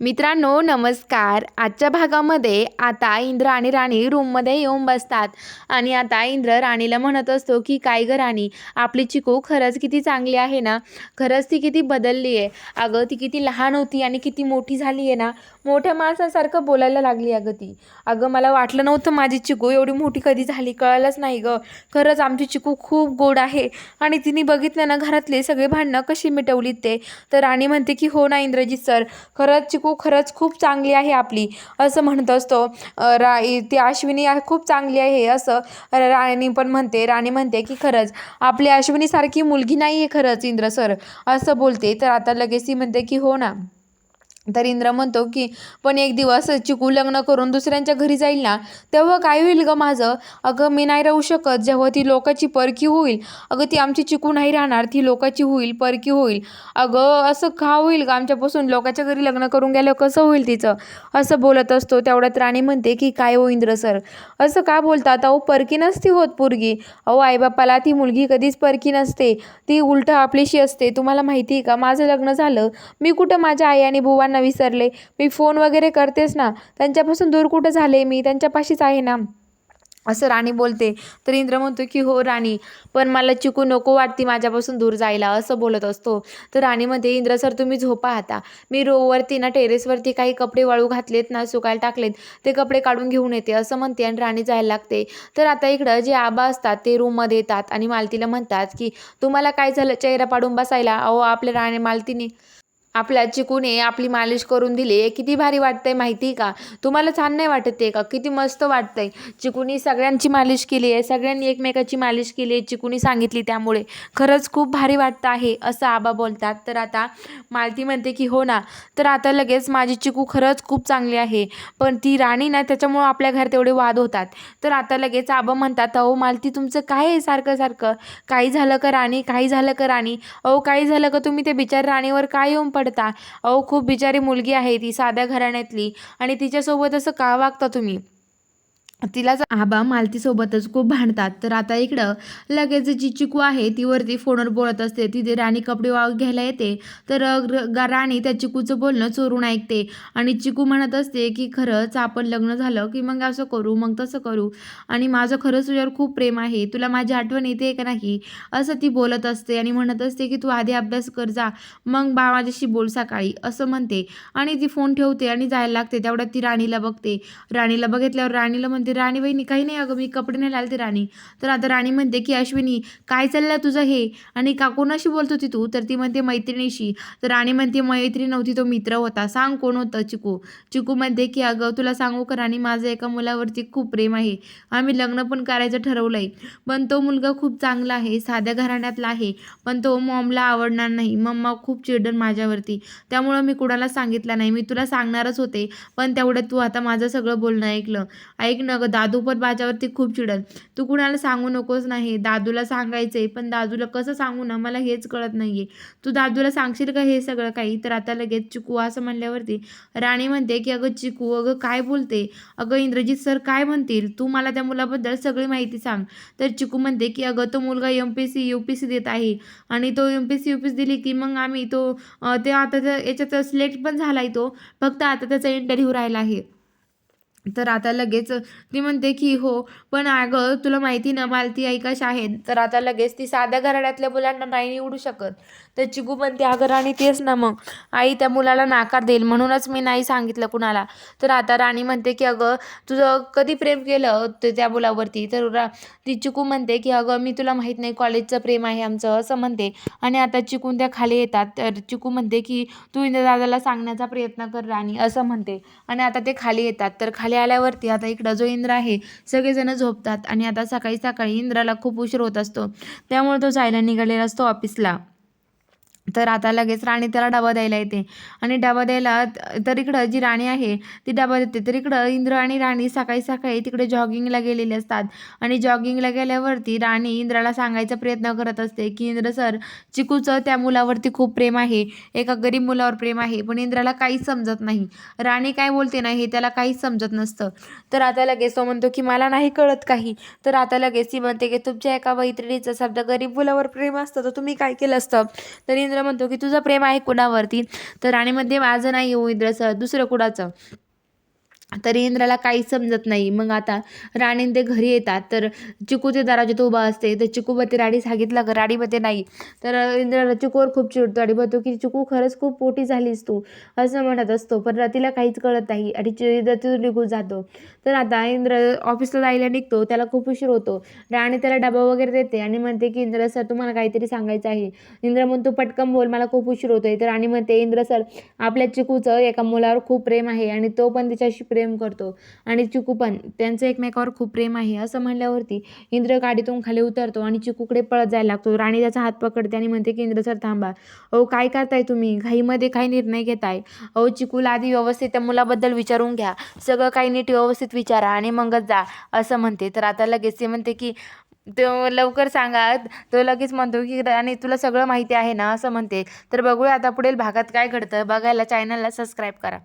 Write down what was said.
मित्रांनो नमस्कार. आजच्या भागामध्ये आता इंद्र आणि राणी रूममध्ये येऊन बसतात. आणि आता इंद्र राणीला म्हणत असतो की काय गं राणी आपली चिकू खरंच किती चांगली आहे ना? खरंच ती किती बदलली आहे. अगं ती किती लहान होती आणि किती मोठी झाली आहे ना? मोठ्या माणसासारखं बोलायला लागली अगं ती. अगं मला वाटलं नव्हतं माझी चिकू एवढी मोठी कधी झाली. कळलंच नाही गं. खरंच आमची चिकू खूप गोड आहे. आणि तिने बघितलं ना घरातले सगळे भांडणं कशी मिटवलीत ते. तर राणी म्हणते की हो ना इंद्रजीत सर खरंच चिकू खरंच खूप चांगली आहे आपली असं म्हणत असतो. रा ती अश्विनी खूप चांगली आहे असं. राणी पण म्हणते राणी म्हणते की खरंच आपली अश्विनीसारखी मुलगी नाही आहे खरंच इंद्र सर असं बोलते. तर आता लगेच ती म्हणते की हो ना. तर इंद्र म्हणतो की पण एक दिवस चिकू लग्न करून दुसऱ्यांच्या घरी जाईल ना तेव्हा काय होईल गं माझं? अगं मी नाही राहू शकत. जेव्हा ती लोकाची परकी होईल अगं ती आमची चिकू नाही राहणार ती लोकाची होईल परकी होईल. अगं असं का होईल का आमच्यापासून? लोकाच्या घरी लग्न करून गेलं कसं होईल तिचं? असं बोलत असतो. तेवढ्यात राणी म्हणते की काय हो इंद्र सर? असं का बोलतात? अहो परकी नसती होत पोरगी. अहो आईबापाला ती मुलगी कधीच परकी नसते. ती उलटं आपलीशी असते. तुम्हाला माहिती आहे का? माझं लग्न झालं. मी कुठं माझ्या आई आणि त्यांना विसरले. मी फोन वगैरे करतेच ना. त्यांच्यापासून दूर कुठं झाले मी? त्यांच्यापाशीच आहे ना. असं राणी बोलते. तर इंद्र म्हणतो की हो राणी पण मला चिकू नको वाटती माझ्यापासून दूर जायला असं बोलत असतो. तर राणी म्हणते इंद्र सर तुम्ही झोपा आता. मी रोवरती ना टेरेसवरती काही कपडे वाळू घातलेत ना सुकायला टाकलेत. ते कपडे काढून घेऊन येते असं म्हणते आणि राणी जायला लागते. तर आता इकडं जे आबा असतात ते रूममध्ये येतात आणि मालतीला म्हणतात की तुम्हाला काय झालं? चेहरा पाडून बसायला? अहो आपल्या राणी मालतीने आपल्या चिकूने आपली मालिश करून दिली. किती भारी वाटतंय माहिती आहे का? तुम्हाला छान नाही वाटत आहे का? किती मस्त वाटतंय. चिकूनी सगळ्यांची मालिश केली आहे. सगळ्यांनी एकमेकाची मालिश केली आहे. चिकूनी सांगितली त्यामुळे. खरंच खूप भारी वाटतं आहे असं आबा बोलतात. तर आता मालती म्हणते की हो ना. तर आता लगेच माझी चिकू खरंच खूप चांगली आहे. पण ती राणी ना त्याच्यामुळं आपल्या घरात तेवढे वाद होतात. तर आता लगेच आबा म्हणतात अहो मालती तुमचं काय आहे सारखं सारखं? काही झालं का राणी? काही झालं का राणी? अहो काही झालं का तुम्ही ते बिचार राणीवर? काय येऊन पडता. अहो खूप बिचारी मुलगी आहे ती साध्या घराण्यातली. आणि तिच्यासोबत असं का वागता तुम्ही? तिलाच आबा मालतीसोबतच खूप भांडतात तर आता इकडं लगेच जी चिकू आहे ती वरती फोनवर बोलत असते. तिथे राणी कपडे वाळू घ्यायला येते तर राणी त्या चिकूचं बोलणं चोरून ऐकते. आणि चिकू म्हणत असते की खरंच आपण लग्न झालं की मग असं करू मग तसं करू. आणि माझं खरंच तुझ्यावर खूप प्रेम आहे. तुला माझी आठवण येते का नाही? असं ती बोलत असते आणि म्हणत असते की तू आधी अभ्यास कर जा मग बा माझ्याशी बोल सकाळी असं म्हणते. आणि ती फोन ठेवते आणि जायला लागते. तेवढ्यात ती राणीला बघते. राणीला बघितल्यावर राणीला म्हणते राणी वहिनी काही नाही अगं मी कपडे नाही लालते राणी. तर आता राणी म्हणते की अश्विनी काय चाललं तुझं हे? आणि का कोणाशी बोलत होती तू? तर ती म्हणते मैत्रिणीशी. तर राणी म्हणते मैत्रीण नव्हती तो मित्र होता. सांग कोण होतं चिकू? चिकू म्हणते की अगं तुला सांगू का राणी माझं एका मुलावरती खूप प्रेम आहे. आम्ही लग्न पण करायचं ठरवलं आहे पण तो मुलगा खूप चांगला आहे साध्या घराण्यातला आहे. पण तो मॉमला आवडणार नाही. मम्मा खूप चिडन माझ्यावरती. त्यामुळं मी कुणाला सांगितलं नाही. मी तुला सांगणारच होते. पण तेवढ्यात तू आता माझं सगळं बोलणं ऐकलं. ऐक ना अगं दादू पण माझ्यावरती खूप चिडल. तू कुणाला सांगू नकोस नाही दादूला सांगायचंय पण दादूला कसं सांगू ना? मला हेच कळत नाही आहे तू दादूला सांगशील का हे सगळं काही? तर आता लगेच चिकू असं म्हणल्यावरती राणी म्हणते की अगं चिकू अगं काय बोलते? अगं इंद्रजित सर काय म्हणतील? तू मला त्या मुलाबद्दल सगळी माहिती सांग. तर चिकू म्हणते की अगं तो मुलगा M P C U P C देत आहे आणि तो M P C U P C दिली की मग आम्ही तो ते आता याच्यात सिलेक्ट पण झाला आहे तो. फक्त आता त्याचा इंटरव्ह्यू राहिला आहे. तर आता लगेच ती म्हणते की हो पण अगं तुला माहिती ना मालती आई कशा आहे? तर आता लगेच ती साध्या घराण्यातल्या मुलांना नाही निवडू शकत. तर चिकू म्हणते अगं राणी तेच ना मग. आई त्या मुलाला नाकार देईल. म्हणूनच मी नाही सांगितलं कुणाला. तर आता राणी म्हणते की अगं तुझं कधी प्रेम केलं ते त्या मुलावरती? तर रा ती चिकू म्हणते की अगं मी तुला माहीत नाही कॉलेजचं प्रेम आहे आमचं असं म्हणते. आणि आता चिकून त्या खाली येतात. तर चिकू म्हणते की तू इंद्र दादाला सांगण्याचा प्रयत्न कर राणी असं म्हणते. आणि आता ते खाली येतात. तर खाली आल्यावरती आता इकडं जो इंद्र आहे सगळेजण झोपतात. आणि आता सकाळी सकाळी इंद्राला खूप उशीर होत असतो. त्यामुळे तो जायला निघालेला असतो ऑफिसला. तर आता लगेच राणी त्याला डबा द्यायला येते. आणि डबा द्यायला तर इकडं जी राणी आहे ती डबा देते. तर इकडं इंद्र आणि राणी सकाळी सकाळी तिकडे जॉगिंगला गेलेले असतात. आणि जॉगिंगला गेल्यावरती राणी इंद्राला सांगायचा प्रयत्न करत असते की इंद्र सर चिकूचं त्या मुलावरती खूप प्रेम आहे. एका गरीब मुलावर प्रेम आहे पण इंद्राला काहीच समजत नाही. राणी काय बोलते ना हे त्याला काहीच समजत नसतं. तर आता लगेच तो म्हणतो की मला नाही कळत काही. तर आता लगेच ती म्हणते की तुमच्या एका मैत्रिणीचं समजा गरीब मुलावर प्रेम असतं तर तुम्ही काय केलं असतं? तर इंद्र म्हणतो की तुझं प्रेम आहे कुणावरती? तर राणीमध्ये माझं नाही हो इंद्र दुसरं कुणाचं? तरी इंद्राला काहीच समजत नाही. मग आता राणींदे ते घरी येतात. तर चिकू ते दराजात उभा असते. तर चिकूबद्दे राणी सांगितलं का राणीमध्ये नाही. तर इंद्राला चिकूवर खूप चिडतो आणि म्हणतो की चिकू खरंच खूप पोटी झालीस तू. असं म्हणत असतो. पण तिला काहीच कळत नाही आणि इंद्र तिथून निघून जातो. तर आता इंद्र ऑफिसला जायला निघतो. त्याला खूप उशीर होतो. राणी त्याला डबा वगैरे देते आणि म्हणते की इंद्र सर तुम्हाला काहीतरी सांगायचं आहे. इंद्र म्हणतो पटकन बोल मला खूप उशीर होतोय. तर राणी म्हणते इंद्र सर आपल्या चिकूचं एका मुलावर खूप प्रेम आहे आणि तो पण तिच्याशी प्रेम प्रेम करतो. आणि चिकू पण त्यांचं एकमेकावर खूप प्रेम आहे. असं म्हणल्यावरती इंद्र गाडीतून खाली उतरतो आणि चिकूकडे पळत जायला लागतो. राणी त्याचा हात पकडते आणि म्हणते की इंद्र सर थांबा. अहो काय करताय तुम्ही? घाईमध्ये काय निर्णय घेताय? अहो चिकूला आधी व्यवस्थित त्या मुलाबद्दल विचारून घ्या. सगळं काही नीट व्यवस्थित विचारा आणि मगच जा असं म्हणते. तर आता लगेच ते म्हणते की तो लवकर सांगा. तो लगेच म्हणतो की आणि तुला सगळं माहिती आहे ना? असं म्हणते. तर बघूया आता पुढील भागात काय घडतं. बघायला चॅनलला सबस्क्राईब करा.